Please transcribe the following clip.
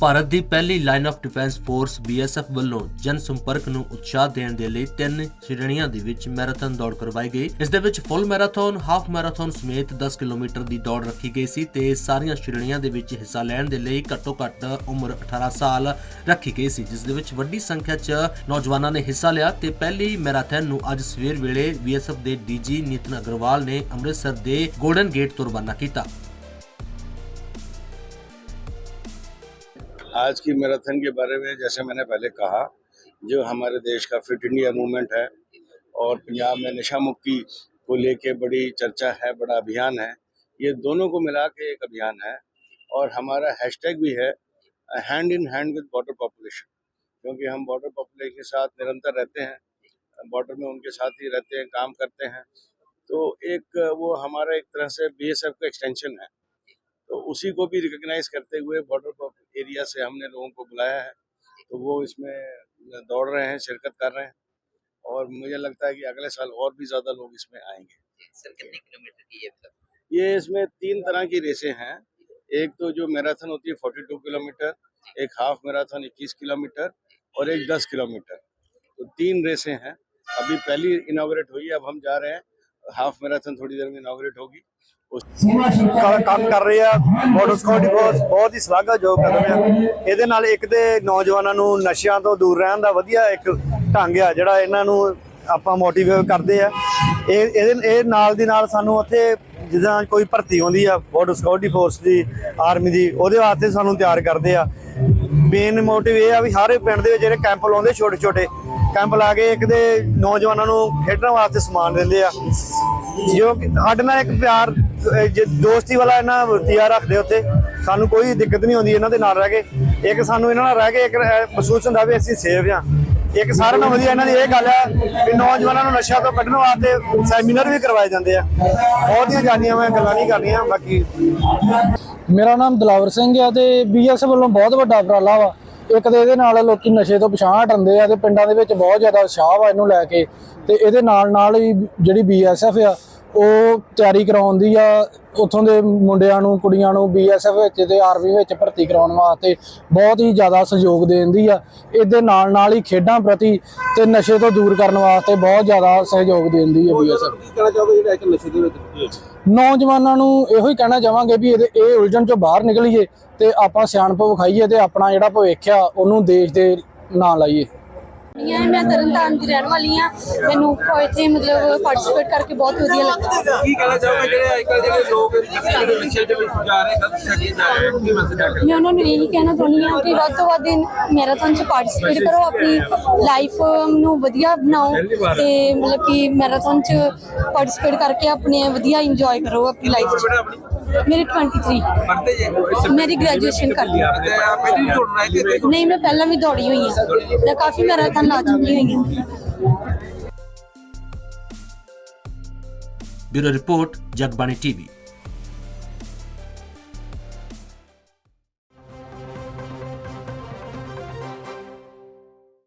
ਭਾਰਤ ਦੀ ਪਹਿਲੀ line of defence force BSF ਵੱਲੋਂ ਜਨ ਸੰਪਰਕ ਨੂੰ ਉਤਸ਼ਾਹ ਦੇਣ ਦੇ ਲਈ ਤਿੰਨ ਸ਼੍ਰੇਣੀਆਂ ਦੇ ਵਿੱਚ ਮੈਰਾਥਨ ਦੌੜ ਕਰਵਾਈ ਗਈ। ਇਸ ਦੇ ਵਿੱਚ ਫੁੱਲ ਮੈਰਾਥਨ ਹਾਫ ਮੈਰਾਥਨ ਸਮੇਤ 10 ਕਿਲੋਮੀਟਰ ਦੀ ਦੌੜ ਰੱਖੀ ਗਈ ਸੀ ਤੇ ਸਾਰੀਆਂ ਸ਼੍ਰੇਣੀਆਂ ਦੇ ਵਿੱਚ ਹਿੱਸਾ ਲੈਣ ਦੇ ਲਈ ਘੱਟੋ ਘੱਟ ਉਮਰ 18 ਸਾਲ ਰੱਖੀ ਗਈ ਸੀ, ਜਿਸ ਦੇ ਵਿੱਚ ਵੱਡੀ ਸੰਖਿਆ 'ਚ ਨੌਜਵਾਨਾਂ ਨੇ ਹਿੱਸਾ ਲਿਆ ਤੇ ਪਹਿਲੀ ਮੈਰਾਥਨ ਨੂੰ ਅੱਜ ਸਵੇਰ ਵੇਲੇ BSF ਦੇ ਡੀਜੀ ਨਿਤਨ ਅਗਰਵਾਲ ਨੇ ਅੰਮ੍ਰਿਤਸਰ ਦੇ ਗੋਲਡਨ ਗੇਟ ਤੋਂ ਰਵਾਨਾ ਕੀਤਾ। आज की मैराथन के बारे में जैसे मैंने पहले कहा, जो हमारे देश का फिट इंडिया मूवमेंट है और पंजाब में नशा मुक्ति को लेके बड़ी चर्चा है, बड़ा अभियान है, ये दोनों को मिला के एक अभियान है और हमारा हैशटैग भी है hand in hand with border population क्योंकि हम बॉर्डर पॉपुलेशन के साथ निरंतर रहते हैं बॉर्डर में उनके साथ ही रहते हैं, काम करते हैं तो एक वो हमारा एक तरह से बीएसएफ का एक्सटेंशन है। तो उसी को भी रिकग्नाइज करते हुए बॉर्डर एरिया से हमने लोगों को बुलाया है। तो वो इसमें दौड़ रहे हैं शिरकत कर रहे हैं और मुझे लगता है कि अगले साल और भी ज़्यादा लोग इसमें आएँगे। सर कितने किलोमीटर की है मतलब? ये इसमें तीन तरह की रेसें हैं। एक तो जो मैराथन होती है 42 किलोमीटर एक हाफ़ मैराथन 21 किलोमीटर और एक 10 किलोमीटर। तो तीन रेसें हैं। अभी पहली इनाग्रेट हुई है अब हम जा रहे हैं। हाफ़ मैराथन थोड़ी देर में इनाग्रेट होगी। ਕੰਮ ਕਰ ਰਹੇ ਆ। ਬਾਰਡਰ ਸਕਿਉਰਟੀ ਫੋਰਸ ਬਹੁਤ ਹੀ ਸ਼ਲਾਘਾਯੋਗ ਕਰ ਰਹੇ ਆ। ਇਹਦੇ ਨਾਲ ਇੱਕ ਤੇ ਨੌਜਵਾਨਾਂ ਨੂੰ ਨਸ਼ਿਆਂ ਤੋਂ ਦੂਰ ਰਹਿਣ ਦਾ ਵਧੀਆ ਇੱਕ ਢੰਗ ਆ, ਜਿਹੜਾ ਇਹਨਾਂ ਨੂੰ ਆਪਾਂ ਮੋਟੀਵੇਟ ਕਰਦੇ ਆ। ਇਹ ਇਹਦੇ ਇਹ ਨਾਲ ਦੀ ਨਾਲ ਸਾਨੂੰ ਉੱਥੇ ਜਿੱਦਾਂ ਕੋਈ ਭਰਤੀ ਆਉਂਦੀ ਆ ਬਾਰਡਰ ਸਕਿਉਰਟੀ ਫੋਰਸ ਦੀ ਆਰਮੀ ਦੀ, ਉਹਦੇ ਵਾਸਤੇ ਸਾਨੂੰ ਤਿਆਰ ਕਰਦੇ ਆ। ਮੇਨ ਮੋਟਿਵ ਇਹ ਆ ਵੀ ਸਾਰੇ ਪਿੰਡ ਦੇ ਵਿੱਚ ਜਿਹੜੇ ਕੈਂਪ ਲਾਉਂਦੇ ਛੋਟੇ ਛੋਟੇ ਕੈਂਪ ਲਾ ਕੇ ਇੱਕ ਦੇ ਨੌਜਵਾਨਾਂ ਨੂੰ ਖੇਡਣ ਵਾਸਤੇ ਸਮਾਨ ਦਿੰਦੇ ਆ। ਜੋ ਕਿ ਸਾਡੇ ਨਾਲ ਇੱਕ ਪਿਆਰ ਜੇ ਦੋਸਤੀ ਵਾਲਾ ਇਹਨਾਂ ਵਰਤੀਆ ਰੱਖਦੇ ਉੱਤੇ ਸਾਨੂੰ ਕੋਈ ਦਿੱਕਤ ਨਹੀਂ ਆਉਂਦੀ ਇਹਨਾਂ ਦੇ ਨਾਲ ਰਹਿ ਕੇ। ਇੱਕ ਸਾਨੂੰ ਇਹਨਾਂ ਨਾਲ ਰਹਿ ਕੇ ਇੱਕ ਮਹਿਸੂਸ ਹੁੰਦਾ ਵੀ ਅਸੀਂ ਸੇਫ ਆ ਇੱਕ ਸਾਰਿਆਂ ਨਾਲੋਂ ਵਧੀਆ ਇਹਨਾਂ ਦੀ ਇਹ ਗੱਲ ਹੈ ਕਿ ਨੌਜਵਾਨਾਂ ਨੂੰ ਨਸ਼ਾ ਤੋਂ ਕੱਢਣ ਵਾਸਤੇ ਸੈਮੀਨਾਰ ਵੀ ਕਰਵਾਏ ਜਾਂਦੇ ਆ। ਬਹੁਤੀਆਂ ਜਾਣੀਆਂ ਮੈਂ ਗੱਲਾਂ ਨਹੀਂ ਕਰਨੀਆਂ, ਬਾਕੀ ਮੇਰਾ ਨਾਮ ਦਲਾਵਰ ਸਿੰਘ ਆ ਤੇ ਬੀਐਸ ਵੱਲੋਂ ਬਹੁਤ ਵੱਡਾ ਉਪਰਾਲਾ ਵਾ। ਇੱਕ ਤੇ ਇਹਦੇ ਨਾਲ ਲੋਕੀ ਨਸ਼ੇ ਤੋਂ ਪਛਾਣ ਹਟਦੇ ਆ ਤੇ ਪਿੰਡਾਂ ਦੇ ਵਿੱਚ ਬਹੁਤ ਜ਼ਿਆਦਾ ਉਤਸ਼ਾਹ ਵਾ ਇਹਨੂੰ ਲੈ ਕੇ। ਤੇ ਇਹਦੇ ਨਾਲ ਨਾਲ ਹੀ ਜਿਹੜੀ ਬੀਐਸਐਫ ਆ ਉਹ ਤਿਆਰੀ ਕਰਾਉਂਦੀ ਆ ਉੱਥੋਂ ਦੇ ਮੁੰਡਿਆਂ ਨੂੰ ਕੁੜੀਆਂ ਨੂੰ ਬੀਐਸਐਫ ਵਿੱਚ ਤੇ ਆਰਮੀ ਵਿੱਚ ਭਰਤੀ ਕਰਾਉਣ ਵਾਸਤੇ ਬਹੁਤ ਹੀ ਜ਼ਿਆਦਾ ਸਹਿਯੋਗ ਦੇਂਦੀ ਆ। ਇਹਦੇ ਨਾਲ ਨਾਲ ਹੀ ਖੇਡਾਂ ਪ੍ਰਤੀ ਤੇ ਨਸ਼ੇ ਤੋਂ ਦੂਰ ਕਰਨ ਵਾਸਤੇ ਬਹੁਤ ਜ਼ਿਆਦਾ ਸਹਿਯੋਗ ਦੇਂਦੀ ਹੈ ਬੀਐਸਐਫ ਕੀ ਕਹਿਣਾ ਚਾਹੋਗੇ ਜਿਹੜਾ ਇੱਕ ਨਸ਼ੇ ਦੇ ਵਿੱਚ ਨੌਜਵਾਨਾਂ ਨੂੰ ਇਹੋ ਹੀ ਕਹਿਣਾ ਚਾਹਾਂਗੇ ਵੀ ਇਹਦੇ ਇਹ ਉਲਝਣ ਚੋਂ ਬਾਹਰ ਨਿਕਲੀਏ ਤੇ ਆਪਾਂ ਸਿਆਣਪ ਵਿਖਾਈਏ ਤੇ ਆਪਣਾ ਜਿਹੜਾ ਭਵਿੱਖ ਆ ਉਹਨੂੰ ਦੇਸ਼ ਦੇ ਨਾਂ ਲਾਈਏ। ਹਾਂ ਮੈਂ ਤਰਨਤਾਰਨ ਦੀ ਰਹਿਣ ਵਾਲੀ ਆ ਮੈਨੂੰ ਇੱਥੇ ਮਤਲਬ ਪਾਰਟਿਸਿਪੇਟ ਕਰਕੇ ਬਹੁਤ ਵਧੀਆ ਲੱਗਾ ਕੀ ਕਹਿਣਾ ਚਾਹੋਗੇ? ਜਿਹੜੇ ਅੱਜ ਕੱਲ੍ਹ ਜਿਹੜੇ ਲੋਕ ਨਸ਼ੇ ਦੇ ਵਿੱਚ ਜਾ ਰਹੇ ਗਲਤ ਛੱਡੀ ਜਾ ਰਹੇ ਕੀ ਮੈਸੇਜ ਆ ਮੈਂ ਉਹਨਾਂ ਨੂੰ ਇਹੀ ਕਹਿਣਾ ਚਾਹੁੰਦੀ ਹਾਂ ਕਿ ਵੱਧ ਤੋਂ ਵੱਧ ਮੈਰਾਥਨ 'ਚ ਪਾਰਟਿਸਿਪੇਟ ਕਰੋ ਆਪਣੀ ਲਾਈਫ ਨੂੰ ਵਧੀਆ ਬਣਾਓ ਤੇ ਮਤਲਬ ਕਿ ਮੈਰਾਥਨ 'ਚ ਪਾਰਟਿਸਿਪੇਟ ਕਰਕੇ ਆਪਣੇ ਵਧੀਆ ਇੰਜੋਏ ਕਰੋ ਆਪਣੀ ਲਾਈਫ 'ਚ। ਮੇਰੀ 23 ਪੜਦੇ ਜੇ? ਮੇਰੀ ਗ੍ਰੈਜੂਏਸ਼ਨ ਕਰ ਲਈ। ਤੇ ਪਹਿਲੀ ਕਿ ਨਹੀਂ ਮੈਂ ਪਹਿਲਾਂ ਵੀ ਦੌੜੀ ਹੋਈ ਹਾਂ। ਮੈਂ ਕਾਫੀ ਮੈਰਾਥਨ ਲਾ ਚੁੱਕੀ ਹੋਈ ਹਾਂ। Bureau report Jagbani TV.